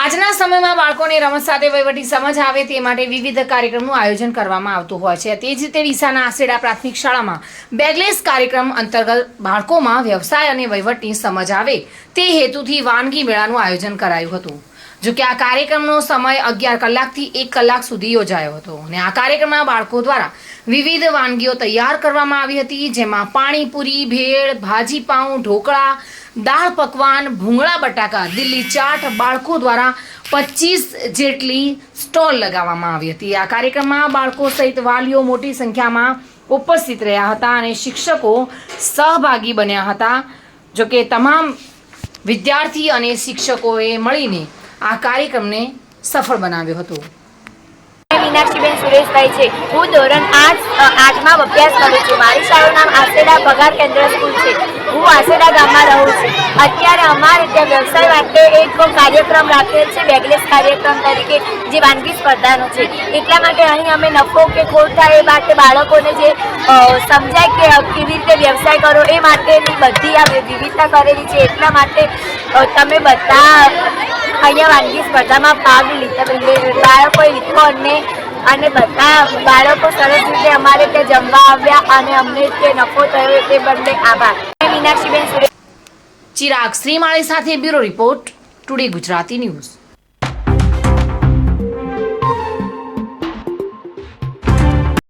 આજના સમયમાં બાળકોને રમત સાથે વહીવટી સમજ આવે તે માટે વિવિધ કાર્યક્રમનું આયોજન કરવામાં આવતું હોય છે. તે જ રીતે ડીસાના આસેડા પ્રાથમિક શાળામાં બેગલેસ કાર્યક્રમ અંતર્ગત બાળકોમાં વ્યવસાય અને વહીવટની સમજ આવે તે હેતુથી વાનગી મેળાનું આયોજન કરાયું હતું. જો કે આ કાર્યક્રમનો સમય અગિયાર કલાકથી એક કલાક સુધી યોજાયો હતો અને આ કાર્યક્રમમાં બાળકો દ્વારા વિવિધ વાનગીઓ તૈયાર કરવામાં આવી હતી, જેમાં પાણીપુરી, ભેળ, ભાજી પાઉં, ઢોકળા, દાળ પકવાન, ભૂંગળા બટાકા, દિલ્હી ચાટ બાળકો દ્વારા પચીસ જેટલી સ્ટોલ લગાવવામાં આવી હતી. આ કાર્યક્રમમાં બાળકો સહિત વાલીઓ મોટી સંખ્યામાં ઉપસ્થિત રહ્યા હતા અને શિક્ષકો સહભાગી બન્યા હતા. જો કે તમામ વિદ્યાર્થી અને શિક્ષકોએ મળીને આ કાર્યક્રમને સફળ બનાવ્યો હતો. મીનાક્ષીબેન સુરેશભાઈ છે. હું ધોરણ આઠ આઠમાં અભ્યાસ કરું છું. મારી શાળાનું નામ આસેડા પગાર કેન્દ્ર સ્કૂલ છે. હું આસેડા ગામમાં રહું છું. અત્યારે અમારે ત્યાં વ્યવસાય માટે એક કાર્યક્રમ રાખેલ છે, બેગલેસ કાર્યક્રમ તરીકે, જે વાનગી સ્પર્ધાનો છે. એટલા માટે અહીં અમે નફો કે ખોટ થાય એ માટે બાળકોને જે સમજાય કે કેવી રીતે વ્યવસાય કરો એ માટેની બધી આ વિવિધતા કરેલી છે. એટલા માટે તમે બધા અહીંયા વાનગી સ્પર્ધામાં ભાગ લીધા. બાળકોએ લીધો અને અને બધા બાળકો સરસ રીતે અમારે ત્યાં જમવા આવ્યા અને અમને જે નફો થયો તે બદલે આભાર. મીનાક્ષીબેન ચિરાગ શ્રીમાળી સાથે bureau report today Gujarati news.